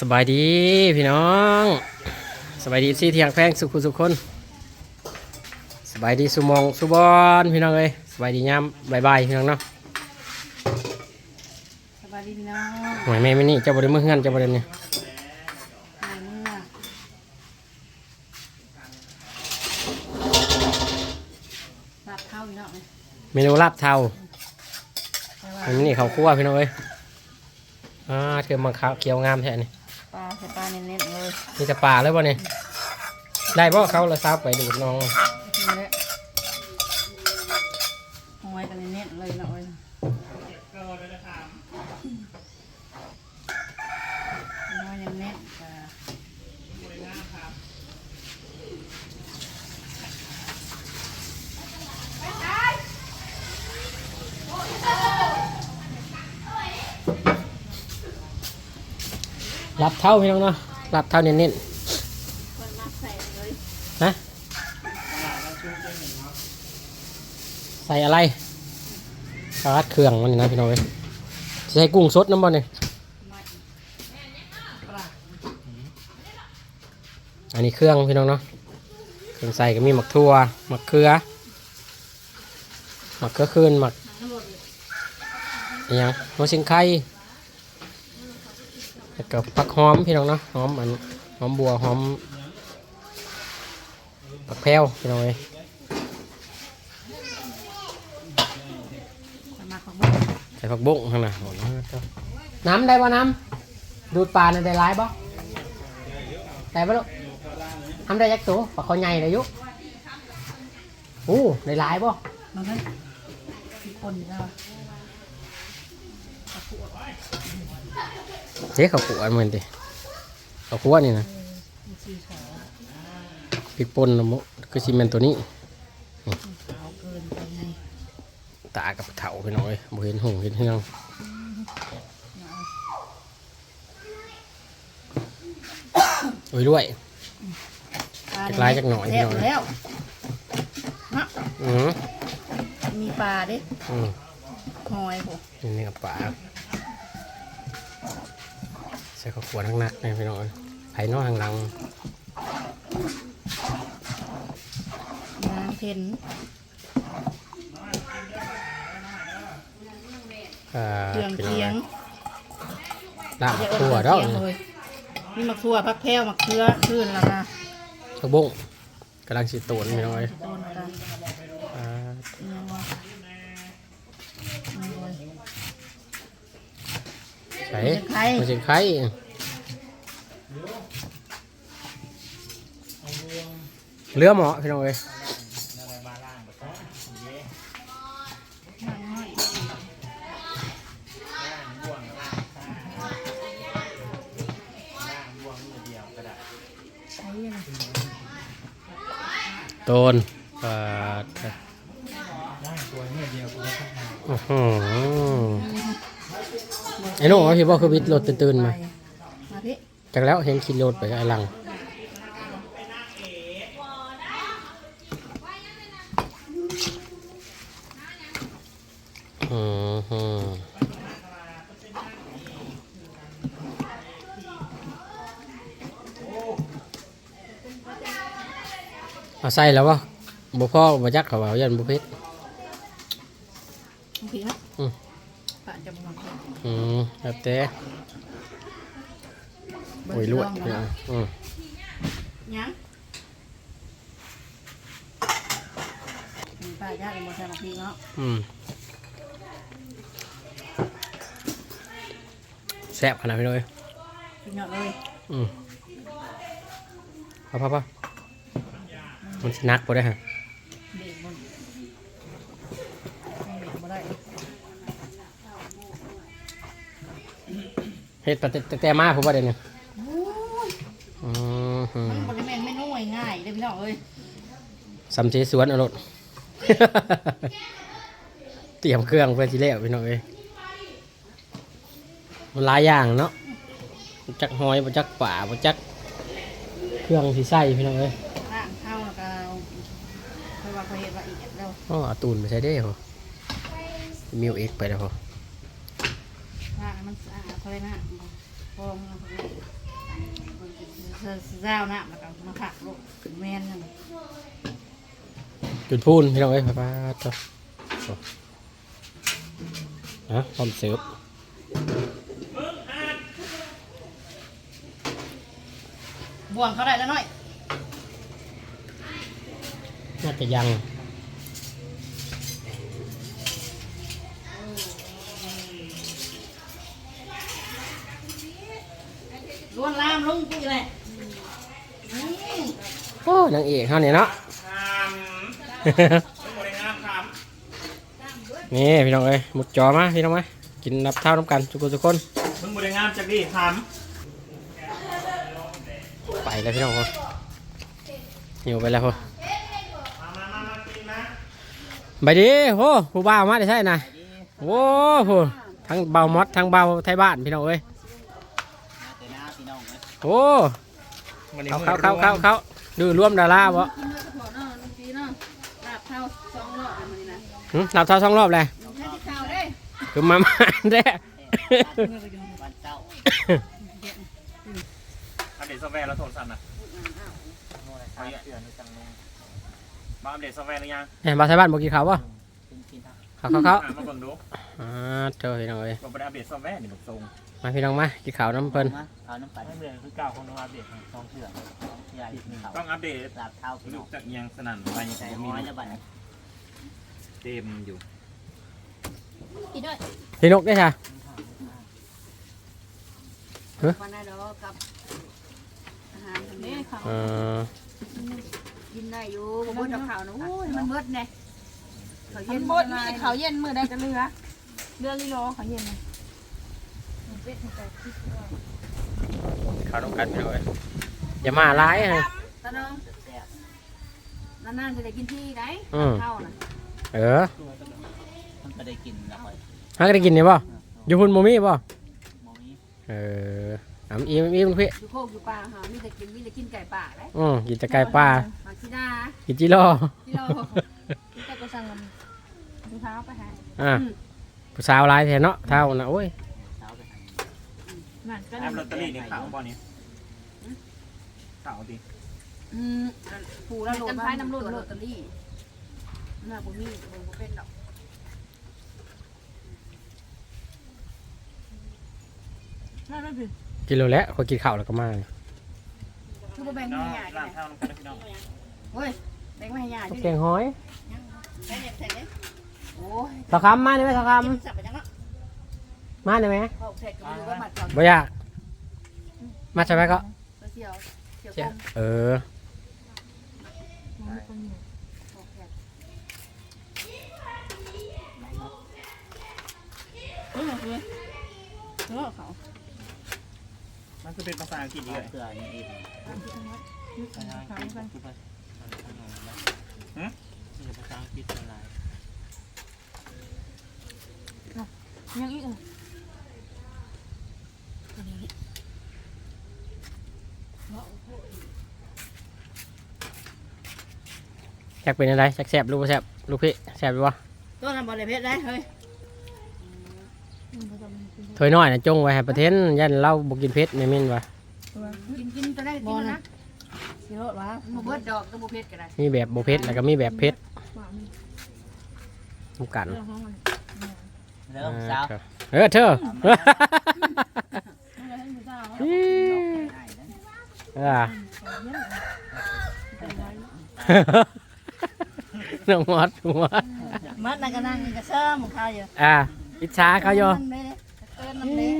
สบายดีพี่น้อง สบายดีซี่เทียงแพงสุขุสุขคนสบายดีสุมองสุบอนพี่น้องเอ้ยสบายดียามบายบายพี่น้องเนาะสบายดีพี่น้องหวยแม่ไม่นี่เจ้าบริมือเฮือนเจ้าบริเนี่ยหายเมื่อรับเท่าพี่น้องเลยเมนูลาบเทาแต่ว่าอันนี้เขาวคั่วพี่น้องเอ้ยอ่าเธอมาขาวเขียวงามแท้นี่ปลา ใส่ปลาเน้นๆเลย มีแต่ปลาเลยบ่เนี่ยได้บ่เขาละสาบไปดูดน้อง นี่แหละหอยกันเน้นๆเลยเนาะเอ้ยน้อยยังเน้นจ้ะ ลาบเท่าพี่น้องเนาะลาบเท่าเน้นคนมักใส่เลยๆนะใส่อะไรสลัดเครื่องมันนี่นะพี่น้องเอ้ยใส่กุ้งสดน้ำบ่เนี่ยอันนี้เครื่องพี่น้องเนาะเครื่องใส่ก็มีหมักทั่วหมักเขือหมักเขือคืนหมักอหยังหัวชิงไข่ แล้วก็ผักหอมพี่น้องเนาะหอมอันหอมบัวหอมผักแพรวพี่น้องเอ้ยใส่ผักบุ้งข้างหน้าน้ำได้ป่ะน้ำดูดปลาในได้ร้ายป่ะได้ป่ะลูกทำได้ยักษ์ตัวปลาคอใหญ่เลยยุโอ้ได้ร้ายป่ะมันนั้นมีคนอยู่ แล้วเจ๊เขาขวดเหมือนดิเขาขวดนี่นะมีชีสอพริกป่นนะมุคือซีเมนตัวนี้เอาเกินไปไงตากับเถาไปหน่อยบ่เห็นหงเห็นเฮืองโอ้ยด้วยจักลายจักหน่อยพี่แล้วน้องแล้วนะอือมีปลาดิอืมหอยผมนี่เนื้อปลาใส่ข้าวขวดทั้งนักเลยพี่น้องไผ่นอกทางหลังนางเพนอ่าเครื่องพี่น้เคียงลาบทั่วเด้อเคียงเลยมีมะทั่วพักแพ้วมะเขือขึ้นแล้วนะข้าวบุ้งกำลังสิโตนพี่น้องเอ้ย โดนกัน อ่า ยังวะยังวะ ใส่ไข่มาสิไข่เรือหมอพี่น้องเอ้ยใช้ยังไงโตนปลาโอ้โห ไอ้หนุ่มเอาพี่บอกคือวิทย์รถตื่นๆมามาพี่จากแล้วเห็นขี่รถไปกับไอ้หลังอืมฮึเอาใส่แล้ววะบ่พ่อบ่จักเขาเอายันบุเพชร โอเคไหม อืม ปะจะมอง อืม แล้วแต่โอ้ยลวดเบิ่งเนี่ยเนาะอืมยังป้าย่าเป็นโมเสมาพีเนาะอืมแซ่บขนาดนี้เลยกินเนาะเลยอืมพอพอพอมันสินักปะได้ฮะ เด็กบนเด็กบ่ได้ เฮ็ดปะแต่แต่แต่มาผมว่าเดี๋ยวนี้โอ้ยอืมฮึมันบริเวณไม่นุ่ยง่ายเลยพี่น้องเอ้ยสำเจสวนเอารถ เตรียมเครื่องเพื่อที่แล้วพี่น้องเอ้ยมันหลายอย่างเนาะบ่จักหอยบ่จักป่าบ่จัก เครื่องที่ใส่พี่น้องเอ้ยร่างเข้าแล้วก็เพราะว่าเขาเห็นว่าอีกแล้วอ๋อเอาตูนไปใช้ได้เหรอมิวเอ็กไปแล้วเหรอร่างมันสะอาด เขาเลยนะพองนะพวกนี้มันจะเศร้าหน้าแล้วก็มาผักลูกแม่นนั่นน่ะจุดพูนพี่น้องเอ้ยไปป้าตัวนะพร้อมเสิร์ฟบ่วงเขาได้แล้วหน่อยน่าจะยัง ล้วนลามลงปุ๊บเลยอืมโอ้นางเอกเขาเนี่ยเนาะ นี่พี่น้องเอ้ยหมุดจอมาพี่น้องมากินนับเท่าน้ำกันทุกคนทุกคนมึงบริงามจากดีทไปแล้วพี่น้องคนหิวไปแล้วพอำมามามามากินนะไปดิโอ้ผู้บ่าวมาได้ใช่นะโอ้โหทั้งเบามอดทั้งเบาไทยบ้านพี่น้องเอ้ย โอ้เขาเขาเขาเขาเขาดูร่วมดาราบ่กินเนื้อกระเพาะเนาะลุงจีเนาะลาบเท่าสองรอบเลยมันนี่นะหึเราเท่าสองรอบเลยแค่ที่ข้าวได้คือมามาแด้อัปเดตซอฟต์แวร์แล้วโทรศัพท์นะมาอัปเดตซอฟต์แวร์หรือยังเนี่ยบาวไทยบ้านบอกกี่ข่าวป่ะเขาเขาเขาอะมาเบิ่งดูอ่าเจอพี่น้องเอ้ยบอกไปอัปเดตซอฟต์แวร์นี่บอกทรง มาพี่น้องมากี่ข่าวน้ำเพิ่นเอาน้ำปั่นไม่เหมือนคือเก่าของน้องอัปเดตสองเถื่อนยาที่เขาต้องอัปเดตลาบเท้าพี่น้ลูอกงจากเอียงสนั่นไปยังใจแต่ห้มีอยแล้วบัดนี้เต็มอยู่กินด้วยพี่นกได้ใช่วันได้ดอกกับอาหารทางนี้เขาเออกินได้อยู่บ่เบิดดอกข้าวนะโอ้ยมันเบิดแน่เขาเย็เย็นนหมบ่ดได้มีเขาเย็นมือได้จะเรือเรือลิโลเขาเย็นเล ยข่าวน้องกันพี่น้องเอ้ยอย่ามาร้ายนะตาน้องแซ่บนานๆจะได้กินที่ไหนอืมข้าวน่ะเออมันก็ได้กินแล้วค่อยฮักได้กินเนี่ยป่ะอยู่พุ่นโมมี่ป่ะโมองนี้เออน้ำอิ่มอิ่มพี่อยู่โคกอยู่ป่าหามีแต่กินมีแต่กินไก่ป่าได้อืมกินแต่ไก่ปลามาที่ดากินจิโร่ที่เราแต่ก็สั่งกันดูเท้าไปหาอ่าผู้สาวร้ายแทนเนาะเท่านะโอ้ย นั่นก็แอปลอตเตอรี่นี่ข่าวบ่นี้ข่าวดิอืมผูแล้วโหลดมาตัวลอตเตอรี่น่าบ่มีบ่บ่เป็นดอกนั่นนั่นคือกินโลแล้วคนกินข้าวแล้วก็มาเนี่ยคือบ่แบ่งน้อให้งยาร้านข้าวน้องกันนะพี่น้องเฮ้ยแบ่งมาให้ยาข้าวดิแกงหอย แบ่งใส่เด้โอ้ยสาวคำมาได้ไหมสาวคกินสับไปจังเนาะำ มาได้ไหมเขาแทกก็บ่รู้ว่ามัดเขาบ่อยากมาใช่ไหมก็เสี่ยวเสี่ยวเจ้าต้มเออ เขาแทกเออคือเออเขามันคือเป็นภาษาอังกฤษเถื่เลยอนนี่อีกเขาไปภาษาอังกฤษอะไรยังอีกอยากเป็นอะไรแซ่บๆลูกบ่แซ่บลูกพี่แซ่บดีวะตัวนั้นบ่ได้เพชรได้เฮ้ยถ้วยน้อยนะจงไว้ให้ประเทศยันเราบ่กินเผ็ดในมินวะกินกินตัวได้กินนะสิโรดวะบ่เบิดดอกก็บ่เพชรก็ได้มีแบบบ่เผ็ดแล้วก็มีแบบเผ็ดทุกกันเรื่องของมันเริ่มเช้าเออเธอไม่ได้ให้มือเจ้าอ่า น้องมอดน้องมอดมัดนั่นก็นั่งก็เชิมของเขาอยู่อ่าอิจฉาเขาโยมันเลยเกินน้ำเลย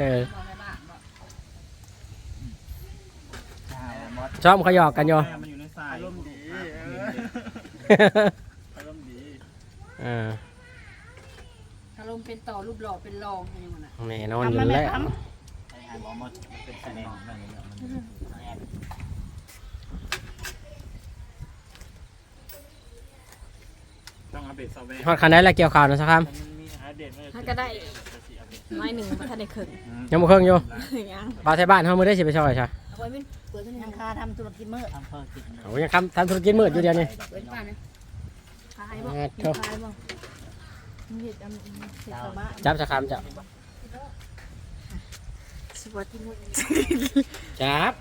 เออบ่ได้บ้านบ่เช้าหมดชอบเขาหยอกกันโยแม่มันอยู่ในสายอารมณ์ดีอารมณ์ดีอ่าอารมณ์เป็นต่อรูปหล่อเป็นรองอย่างนั้นน่ะแน่นอนอยู่แล้วไปหาหมอหมดเป็นคะแนนนั่นนี่มันต้องอัป เดตซอฟต์แวร์ฮอดคันได้แล้วเกี่ยวข่าวนะสักคมันมีอัปเดตเมื่อถ้าก็ได้น้อยหนึ่งมันถ้าได้ครึ่งำยังบ่เครื่องอยู่ยังบ่าวไทยบ้านเฮามื้อได้สิไปช่วยใช่เอาไว้มินเปิดธนาคารทำธุรกิจมืดทำเพิ่มกินโอ้ยังทำทำธุรกิจมืดอยู่เดียวนี่เปิดบ้านเนี่ยขายบ่อ่ามีเถอะขายบ่มีเห็ดอันเห็ดชาวบ้านจับสักคำจับสวัสดีมุกจับ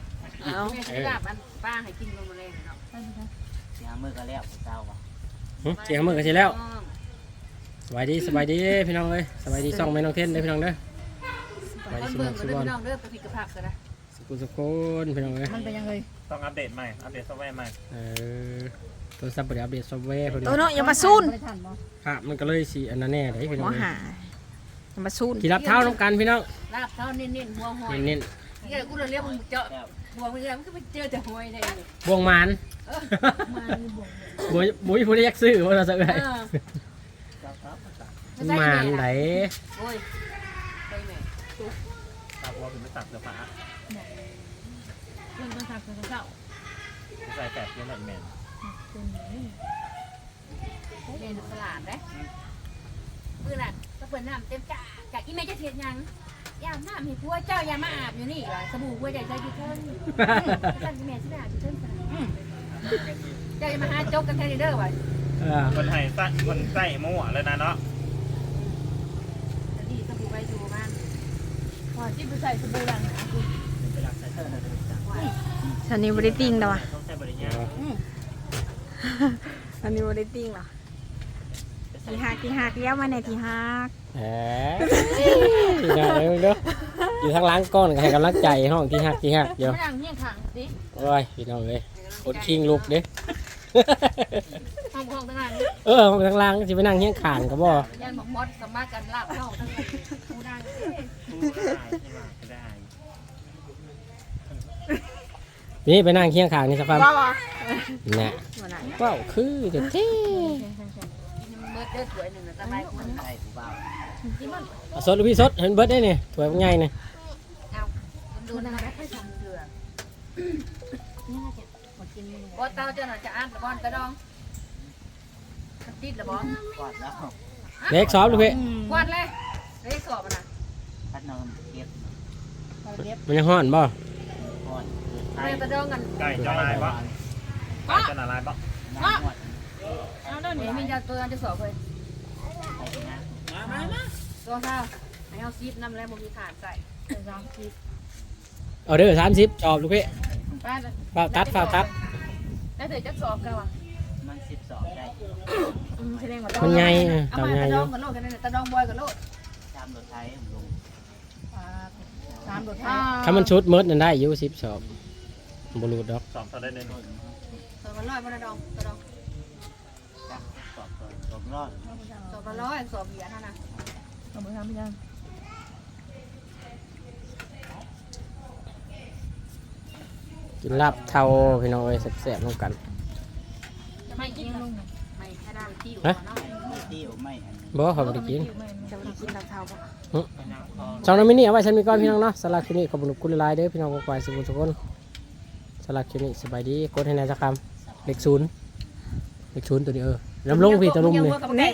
เอาแม่จะลาบอันป้าให้กินลงมาเลยเนาะเสียมือก็แล้วเจ้าว่ะ หึเสียงมือกันสิแล้วสบายดีสบายดีพี่น้องเอ้ยสบายดีส่องแม่น้องเทนเด้อพี่น้องเด้อสบายคดีนสุเบิ่บงนก็สุเลยบนพี่น้องเด้อไปผิดกับผักกันนะสกุลสกุลพี่น้องเอ้ยมันเป็นยังไงต้องอัปเดตใหม่ อัปเดตซอฟต์แวร์ใหม่เออโทรศัพท์บริอัปเดตซอฟต์แวร์เพิ่นตัวเนาะอย่ามาซูนไม่ทันบ่ภาพมันก็เลยสิอันนั้นแน่เด้พี่น้หอมงอเอ้ยหาอย่ามาซูนกี่รับเท้าน้ำกันพี่น้องลาบเท่าเน้นๆหัวหอยเน้นเนี่ยกูเลยเรียกมึงเจาะหัวมึงเนี่ยมันก็ไปเจอแต่หอยได้ๆบวงมาน มามีบ่งบุยบุยผู้ได้ยักซื้อว่าเราจะเอ้ยเออมานไหนโอ้ยไปแม่ตาบัวถึงไม่ตัดเสื้อผ้าเพิ่นต้องทักเพิ่นต้องเจ้าใส่แปดเพื่อนหน่อยแมนเป็นนี่เรียนตลาดนะมือน่ะก็เปิดน้ำเต็มกะกะอีแม่จะเทียนยังยามน้ำเห็นพัวเจ้าอย่ามาอาบอยู่นี่ว่ะสบู่พัวใหญ่ใจอยู่เทิงสั่นแม่สิอาบอยู่เทิงสั่นเจ้าอ ย่ามาหาจกกันแทนเด้อว่ะเออคนไทยใส่คนใส่มั่วเลยนะเนาะดีสบู่ไปอยู่มันพอที่ไปใส่สบู่ดังนะคุณไปรักใส่เสื้อเลยจ้ะสันนี้บริติ้งแล้วอะต้องใส่บริญญาสันนี้บริติ้งเหรอทีหักทีหักเลี้ยวมาในทีหักแหมพี่น้องเอ้ยเด้ออยู่ทางหล้างก้อนให้กำลังใจห้องที่หักที่หักเดี๋ยวไม่ดังเฮี้ยงขังดิโอ้ยพี่น้องเอ้ย อดคิงลุกเด้ ห้องห้องตั้งนานเออห้องทางหล้างสิไปนั่งเฮี้ยงข้างก็บ่ยันบอกมดสามารถกันลาบเข้าทั้งกูได้พูดได้ใช่ไหมก็ได้นี่ไปนั่งเฮี้ยงข้างนี่สักคบ้าบ่ำน่ะหัวหน้าว้าวคือเด็ดที่เบิดเด้อสวยหนึ่งนะสบายกูใส่ผู้บ่าวเอาสดหรือพี่สดเห็นเบิร์ดได้เนี่ยถวยมันใหญ่เนี่ยเอาดูนะไม่ค่อยทำเดือดนี่น่าจะหมด กินเลยบ่เต้าเจ้าหน่อยจะอ่านตะบอนกระดองติดละบ้องกอดแล้วเล็กซอฟต์ลูกพี่กวาดเลยเลยสอบนะพัดนมเก็บเล็บมันยังห้อนบ่ก่อนเกิดไทเลยยตะดองกันไก่จะลายปะไก่จะละลายปะน้ำหมดเอาเด้อเดี๋นี่ยวมีจะตัวจะสอบเลยใส่นะตัวเท่าให้เอาซีดน้ำแล้วบ่มีขาดใส่เป็นสามสิบเอาเด้อสามสิบจอบลูกพี่ ป้าฝ้าวตัดฝ้าวตัด แล้วเดี๋ยวจะสอบกันว่ะมันสิบสองได้อืมแสดงว่ามันใหญ่เออเอาเต่ามาใหญ่ตะอดอยู่งกันโลดกันนั่นตะดองบอยกันโลดตามรถไทยผมลงสามโดดไทยถ้ามันชุดเมิดนั่นได้อยู่สิบสอบบรูดดอกสอบเท่าได้เน้นต้นสอบมาร้อยมาตะดองตะดองจักสอบก่อนสอบรอดสอบมาร้อยสอบเหรียญเท่านั้นเอาไปทำไม่ได้ กินลาบเทาพี่น้องเอ้ยแซ่บๆน้ำกันจะไม่กินลงไม่แค่ด้านที่หัวฮะเนาะไม่เที่ยวไม่อันนี้บ่เขาบ่ได้กินจะไม่กินเราเท่าป่ะสองน้ำมินิเอาไว้ฉันมีก้อนพี่น้องเนาะสลัดคลิปนี้ขอบคุณคุณหลายๆเด้อพี่น้องกวายสุขุมทุกคนสลัดคลิปนี้สบายดีกดให้แนายสักคำเลขศูนย์เลขศูนย์ตัวนี้เออลำลงพี่ตัวลุ่มเนี่นี่